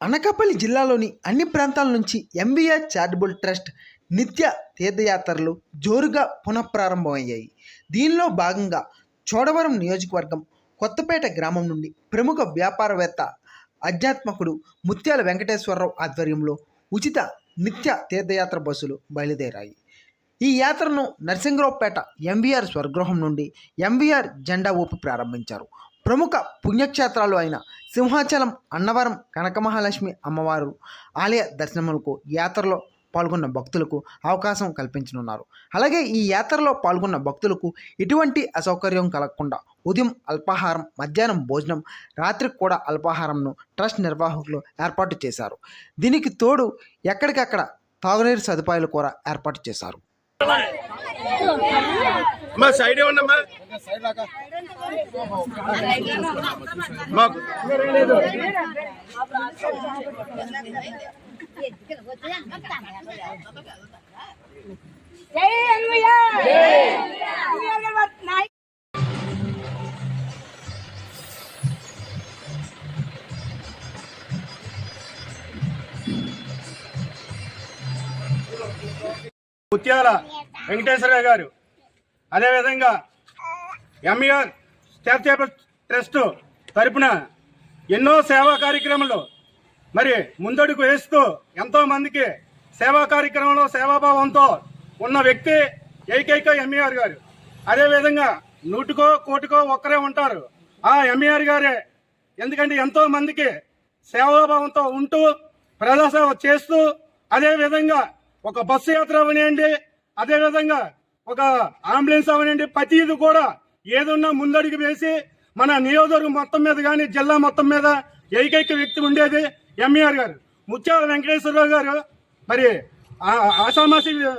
అనకాపల్లి జిల్లాలోని అన్ని ప్రాంతాల నుంచి ఎంబీఆర్ చారిటబుల్ ట్రస్ట్ నిత్య తీర్థయాత్రలు జోరుగా పునఃప్రారంభమయ్యాయి. దీనిలో భాగంగా చోడవరం నియోజకవర్గం కొత్తపేట గ్రామం నుండి ప్రముఖ వ్యాపారవేత్త ఆధ్యాత్మకుడు ముత్యాల వెంకటేశ్వరరావు ఆధ్వర్యంలో ఉచిత నిత్య తీర్థయాత్ర బస్సులు బయలుదేరాయి. ఈ యాత్రను నరసింగరావుపేట ఎంవీఆర్ స్వరగృహం నుండి ఎంవీఆర్ జెండా ఊపి ప్రారంభించారు. ప్రముఖ పుణ్యక్షేత్రాలు అయిన సింహాచలం అన్నవరం కనకమహాలక్ష్మి అమ్మవారు ఆలయ దర్శనములకు యాత్రలో పాల్గొన్న భక్తులకు అవకాశం కల్పించనున్నారు. అలాగే ఈ యాత్రలో పాల్గొన్న భక్తులకు ఎటువంటి అసౌకర్యం కలగకుండా ఉదయం అల్పాహారం మధ్యాహ్నం భోజనం రాత్రికి కూడా అల్పాహారంను ట్రస్ట్ నిర్వాహకులు ఏర్పాటు చేశారు. దీనికి తోడు ఎక్కడికక్కడ తాగునీరు సదుపాయాలు కూడా ఏర్పాటు చేశారు. అమ్మా సైడ్ ఏమన్నమ్మా మాకు ముత్యాల వెంకటేశ్వరరావు గారు. అదేవిధంగా ఎంఈఆర్ చారిటబుల్ ట్రస్ట్ తరపున ఎన్నో సేవా కార్యక్రమాలు. మరి ముందడుగు వేస్తూ ఎంతో మందికి సేవా కార్యక్రమంలో సేవాభావంతో ఉన్న వ్యక్తి ఏకైక ఎంఈఆర్ గారు. అదేవిధంగా నూటికో కోటికో ఒక్కరే ఉంటారు. ఆ ఎంఈఆర్ గారే ఎందుకంటే ఎంతో మందికి సేవాభావంతో ఉంటూ ప్రజాసేవ చేస్తూ అదేవిధంగా ఒక బస్సు యాత్ర అవనివ్వండి అదేవిధంగా ఒక అంబులెన్స్ అవనివ్వండి ప్రతిది కూడా ఏదున్నా ముందడుగు వేసి మన నియోజకవర్గం మొత్తం మీద కానీ జిల్లా మొత్తం మీద ఏకైక వ్యక్తి ఉండేది ఎంఈఆర్ గారు. ముత్యాల వెంకటేశ్వరరావు గారు. మరి ఆ-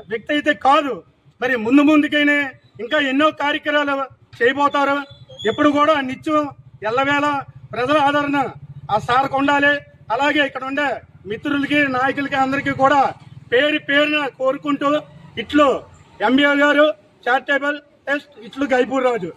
వ్యక్తి అయితే కాదు. మరి ముందు ముందుకైనా ఇంకా ఎన్నో కార్యక్రమాలు చేయబోతారు. ఎప్పుడు కూడా నిత్యం ఎల్లవేళ ప్రజల ఆదరణ ఆ సార్కు ఉండాలి. అలాగే ఇక్కడ ఉండే మిత్రులకి నాయకులకి అందరికీ కూడా పేరు పేరున కోరుకుంటూ ఇట్లు ఎంబీఆర్ గారు చారిటబుల్ టెస్ట్ ఇట్లు గైపూర్ రాజు.